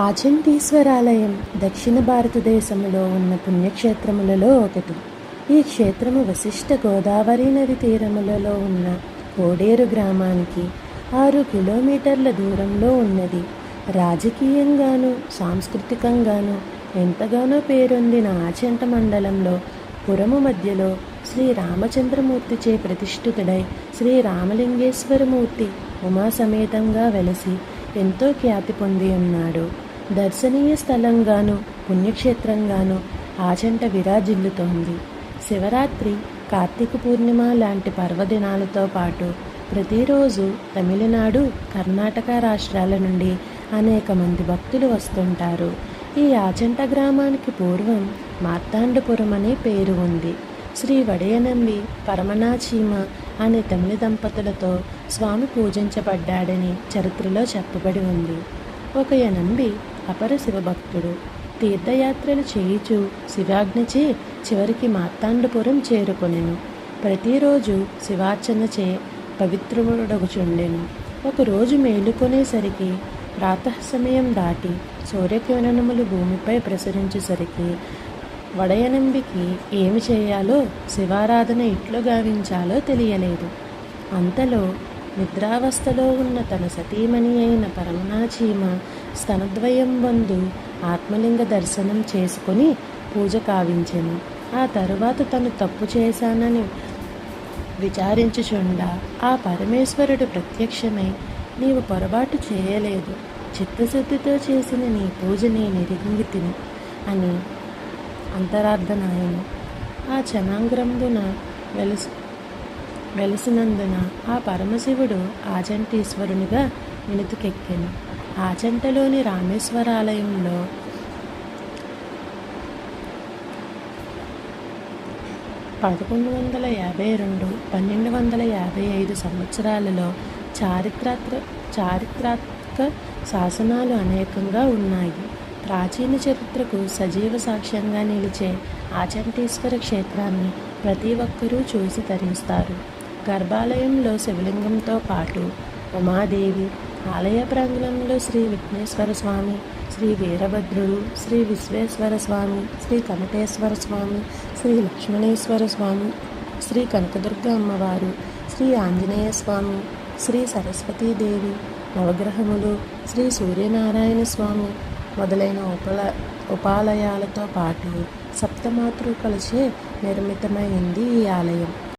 ఆచంతీశ్వరాలయం దక్షిణ భారతదేశంలో ఉన్న పుణ్యక్షేత్రములలో ఒకటి. ఈ క్షేత్రము వశిష్ఠ గోదావరి నది తీరములలో ఉన్న కోడేరు గ్రామానికి ఆరు కిలోమీటర్ల దూరంలో ఉన్నది. రాజకీయంగాను సాంస్కృతికంగాను ఎంతగానో పేరొందిన ఆచంట మండలంలో పురము మధ్యలో శ్రీ రామచంద్రమూర్తిచే ప్రతిష్ఠితుడై శ్రీ రామలింగేశ్వరమూర్తి ఉమా సమేతంగా వెలసి ఎంతో ఖ్యాతి పొంది ఉన్నాడు. దర్శనీయ స్థలంగాను పుణ్యక్షేత్రంగాను ఆచంట విరాజిల్లుతోంది. శివరాత్రి కార్తీక పూర్ణిమ లాంటి పర్వదినాలతో పాటు ప్రతిరోజు తమిళనాడు కర్ణాటక రాష్ట్రాల నుండి అనేక మంది భక్తులు వస్తుంటారు. ఈ ఆచంట గ్రామానికి పూర్వం మార్తాండపురం అనే పేరు ఉంది. శ్రీ వడయనంబి పరమనాచీమ అనే తమిళ దంపతులతో స్వామి పూజించబడ్డాడని చరిత్రలో చెప్పబడి ఉంది. ఒక యనంబి అపర శివభక్తుడు తీర్థయాత్రలు చేయిచు శివాజ్ఞచే చివరికి మార్తాండపురం చేరుకొనెను. ప్రతిరోజు శివార్చన చే పవిత్రుడగుచుండెను ఒకరోజు మేలుకొనేసరికి ప్రాతః సమయం దాటి సూర్యకిరణములు భూమిపై ప్రసరించేసరికి వడయనంబికి ఏమి చేయాలో శివారాధన ఇట్లు గావించాలో తెలియలేదు. అంతలో నిద్రావస్థలో ఉన్న తన సతీమణి అయిన పరమనాచీమ స్తనద్వయం వందు ఆత్మలింగ దర్శనం చేసుకొని పూజ కావించెను. ఆ తరువాత తను తప్పు చేశానని విచారించుచుండా ఆ పరమేశ్వరుడు ప్రత్యక్షమై నీవు పొరపాటు చేయలేదు. చిత్తశుద్ధితో చేసిన నీ పూజ నేను అని అంతరార్థనాయను ఆ చనాంగ్రంబున వెలుసు వెలసినందున ఆ పరమశివుడు ఆచంటీశ్వరునిగా వెనుతుకెక్కాను ఆచంటలోని రామేశ్వరాలయంలో పదకొండు వందల యాభై రెండు పన్నెండు వందల యాభై ఐదు సంవత్సరాలలో చారిత్రాత్ర చారిత్రాత్మక శాసనాలు అనేకంగా ఉన్నాయి. ప్రాచీన చరిత్రకు సజీవ సాక్ష్యంగా నిలిచే ఆచంటేశ్వర క్షేత్రాన్ని ప్రతి ఒక్కరూ చూసి తరిస్తారు గర్భాలయంలో శివలింగంతో పాటు ఉమాదేవి ఆలయ ప్రాంగణంలో శ్రీ విఘ్నేశ్వర స్వామి శ్రీ వీరభద్రుడు శ్రీ విశ్వేశ్వర స్వామి శ్రీ కమటేశ్వర స్వామి శ్రీ లక్ష్మణేశ్వర స్వామి శ్రీ కనకదుర్గ అమ్మవారు శ్రీ ఆంజనేయ స్వామి శ్రీ సరస్వతీదేవి నవగ్రహములు శ్రీ సూర్యనారాయణ స్వామి మొదలైన ఉపల ఉపాలయాలతో పాటు సప్తమాతృకలచే నిర్మితమైంది ఈ ఆలయం.